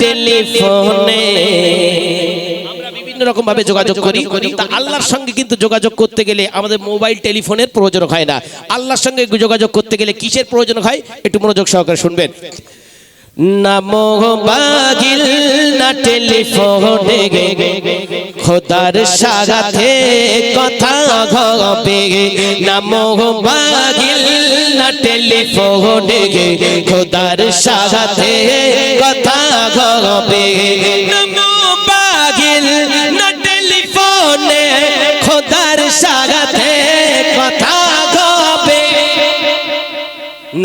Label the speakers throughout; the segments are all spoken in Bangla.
Speaker 1: টেলিফোনে। বিভিন্ন রকম ভাবে যোগাযোগ করি। তা আল্লাহর সঙ্গে কিন্তু যোগাযোগ করতে গেলে আমাদের মোবাইল টেলিফোনের প্রয়োজন হয় না। আল্লাহর সঙ্গে যোগাযোগ করতে গেলে কিসের প্রয়োজন হয়? একটু মনোযোগ সহকারে শুনবেন। না মোবাইল না টেলিফোনে খোদার সাথে কথা না না টেলিফোনে খোদার সাথে কথা হবে। মোবাইল না টেলিফোনে খোদার সাথে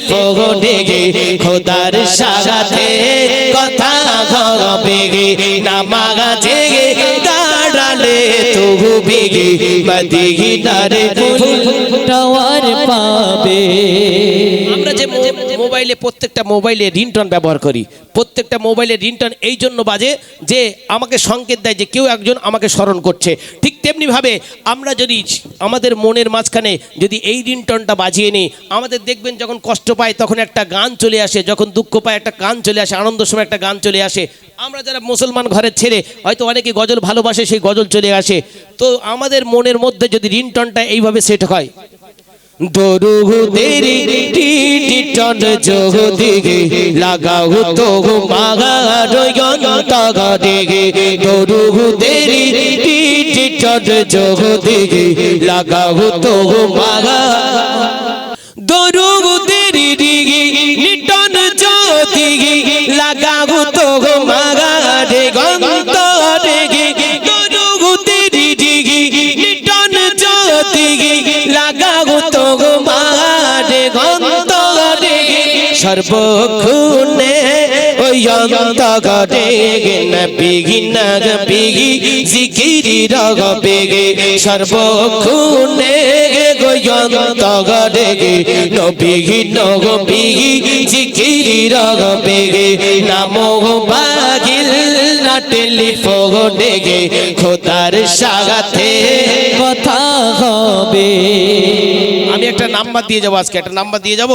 Speaker 1: ফুল গে খোদার সাথে কথা হবে গে দাঁড়ালে তবু বেগে মদিনারে
Speaker 2: টাওয়ার পাবে।
Speaker 1: মোবাইলে প্রত্যেকটা মোবাইলে রিংটন ব্যবহার করি। প্রত্যেকটা মোবাইলে রিংটন এই জন্য বাজে যে আমাকে সংকেত দেয় যে কেউ একজন আমাকে স্মরণ করছে। ঠিক তেমনিভাবে আমরা যদি আমাদের মনের মাঝখানে যদি এই রিংটনটা বাজিয়ে নিই, আমাদের দেখবেন যখন কষ্ট পায় তখন একটা গান চলে আসে, যখন দুঃখ পায় একটা গান চলে আসে, আনন্দের সময় একটা গান চলে আসে। আমরা যারা মুসলমান ঘরের ছেলে, হয়তো অনেকে গজল ভালোবাসে, সেই গজল চলে আসে। তো আমাদের মনের মধ্যে যদি রিংটনটা এইভাবে সেট হয় দরুদের টিটন জগদিগে লাগাও তো মাগার দরুদের টিটন জগদিগে লাগাও তো মাগার দরুদের দিগে সর্বক্ষণে ওই অন্ত গরে নবিগি নগ বিগি জিকিরি, রগ বেগে সর্বক্ষণে গোয়ন্ত গরে নবিগি নগ বিগি জিকিরি, রগ বেগে নামো বাগিল না টেলিফোনে গে, খোদার সাথে
Speaker 2: কথা হবে।
Speaker 1: আমি একটা নাম্বার দিয়ে যাব আজকে, একটা নাম্বার দিয়ে যাব?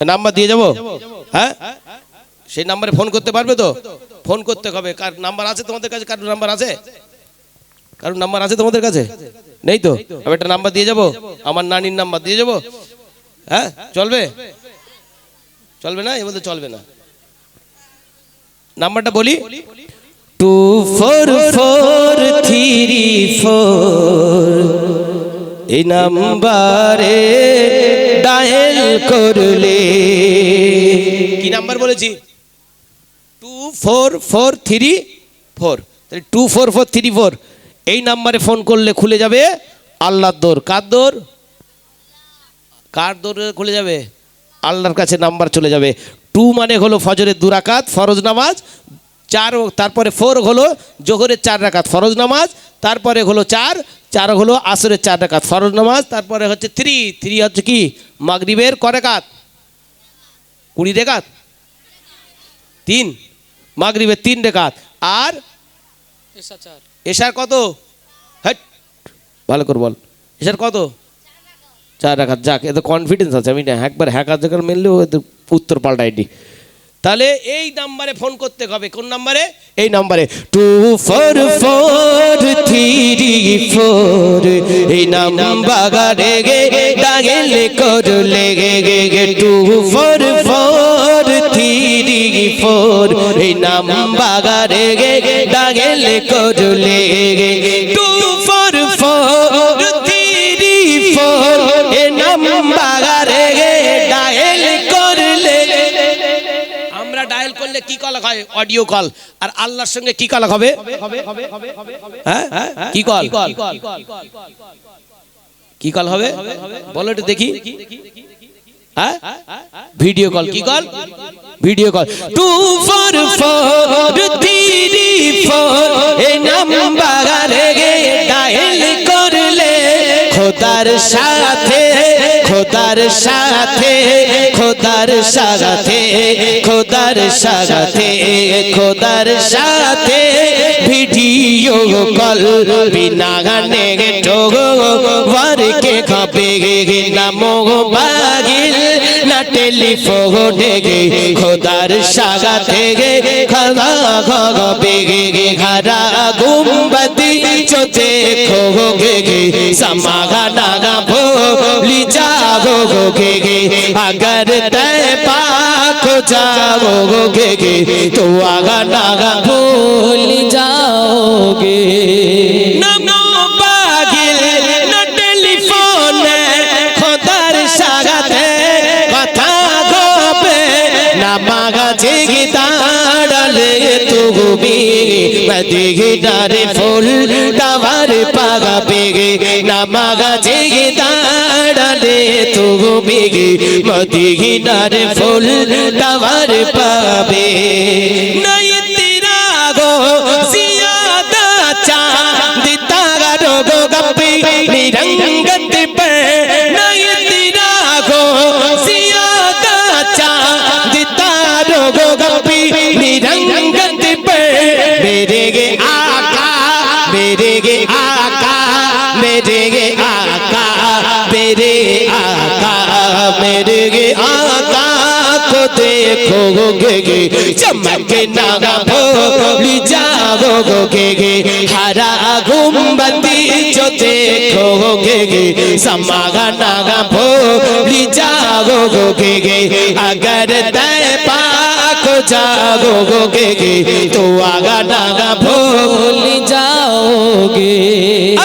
Speaker 1: নাম্বার দিয়ে যাব? হ্যাঁ? সেই নাম্বারে ফোন করতে পারবে তো? ফোন করতে হবে। কার নাম্বার আছে তোমাদের কাছে? কারোর নাম্বার আছে? কারোর নাম্বার আছে তোমাদের কাছে? নেই তো? আমি একটা নাম্বার দিয়ে যাব? আমার নানির নাম্বার দিয়ে যাব? হ্যাঁ? চলবে? চলবে না? মধ্যে চলবে না। নাম্বারটা বলি? Two four four three four. এই নাম্বারে ডায়াল করলে। কি নাম্বার বলেছি? Two four four three four two four four three four এই নাম্বারে ফোন করলে খুলে যাবে আল্লাহর দোর। কার দোর? কার দোরে খুলে যাবে? আল্লাহর কাছে নাম্বার চলে যাবে। টু মানে হলো ফজরের দুরাকাত ফরজ নামাজ। চার তারপরে ফোর হলো জোহরের চার রাকাত, ফরজ নামাজ। তারপরে হলো চার চার হলো আসরের চার রাকাত ফরজ নামাজ তারপরে হচ্ছে থ্রি থ্রি হচ্ছে কি? মাগরিবের ক রেখাত? কুড়ি রেখাত? তিন। মাগরিবের তিন রেখাত। আর এশার কত? হ্যাট ভালো করে বল। এশার কত? চার রাখাত। যাক এত কনফিডেন্স আছে আমি না একবার হ্যাকার জায়গার মেললেও উত্তর পাল্টাইনি তাহলে এই নাম্বারে ফোন করতে হবে। কোন নাম্বারে? এই নাম্বারে। Two four four three four. এই নাম্বারে গে ডাগেলে করলে গে গে গে। Two four four three four. এই নাম্বারে গে ডাগেলে করলে গে। টু হয় অডিও কল আর আল্লাহর সঙ্গে কি কল হবে? হ্যাঁ? কি কল কি কল হবে? বলো একটু দেখি। হ্যাঁ? ভিডিও কল কি call video call two four four three four এই নাম্বার ডায়াল করলে। খোদার সাথে খোদার সাথে খোদার সাথে খোদার সাথে খোদার সাথে ভিডিও কল বিনা গানে ঠোগো কে খাবে না মোবাইল گرگے کھا گوگا گی گھر چوتے کھوگے گے سما گا
Speaker 2: ڈاگا بوگو
Speaker 1: بھی جاوگے گے اگر تے پاک جاوگے گے تو آگا ڈاگا بھول گے ডুবে মদিনার ফুল টাওয়ার পাগা পেগে নামাগা জেগে দাঁড়ালে তুমি মদিনার ফুল টাওয়ার পাবে। নাই তেরা গো, জিয়াদা চাঁদ دیکھو گے چمک نہ بھول جاؤ گے ہرا گمبتی جو دیکھو گے سماگا نہ بھول جاؤ گے اگر دے پاک جاؤ گے تو آگا نہ بھول جاؤ گے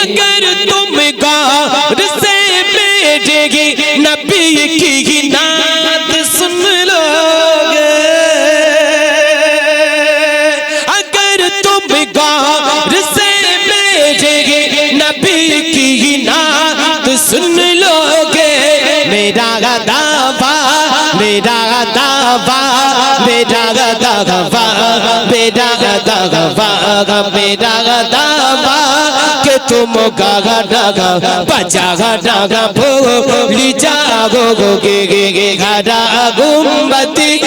Speaker 1: गमे राग दामा تم گاگا ڈاگا بچا گا ڈاگا بھولی جا گو گے گے گے گاڈا گمبتی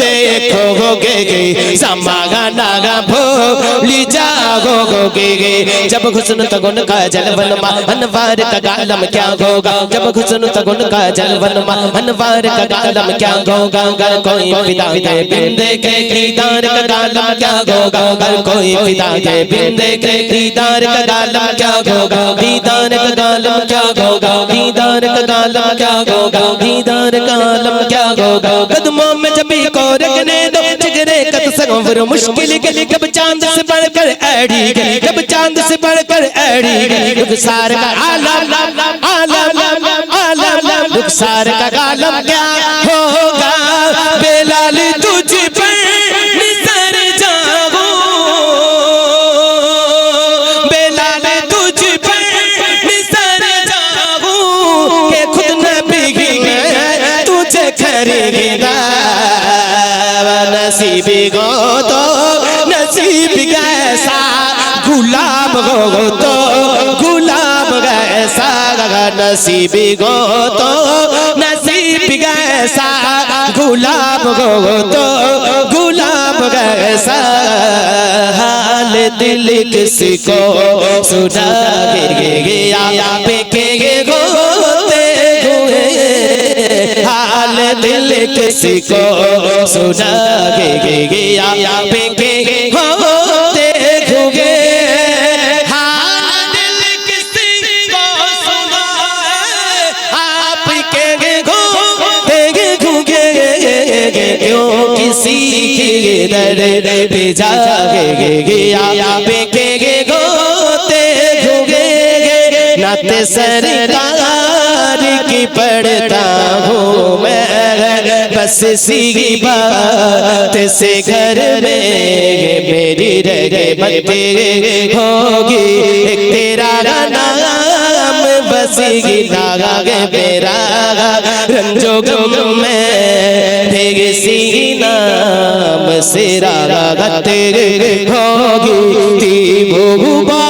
Speaker 1: ایک ہو گو گے گے سما گا ڈاگا بھولی جا گو گے گے جب گھسن تگن کا جلون ما انوار کا گالم کیا ہوگا جب حسن تگن کا جلون ما انوار کا گالم کیا گا گل کوئی پیدا دے بندے کے خریدار کا گالم کیا ہوگا گل کوئی پیدا دے بندے کے خریدار کا گالم کیا دیدار کا عالم کیا ہوگا کا کا قدموں میں رکھنے دو، جگرے مشکل گلی کب چاند سے بڑھ کر ایڑی گلی کب چاند سے بڑھ کر ایڑی گلی کا عالم عالم عالم کا عالم کیا नसीबी गो तो नसीब कैसा गुलाम गो तो गुलाम कैसा हाल दिल किसी को सुना गिर गया बेके गोते हुए हाल दिल किसी को सुना गे गया बेके در گے گیا پکے گے گوتے گے نت سرکار کی پڑھتا ہوں میں بس سی بات سے گھر میں میری رغبت ہوگی ایک تیرا نام بس گی گے میرا رنجو گم میں سی নাম সেরা রাগতে ভোগী বহুবা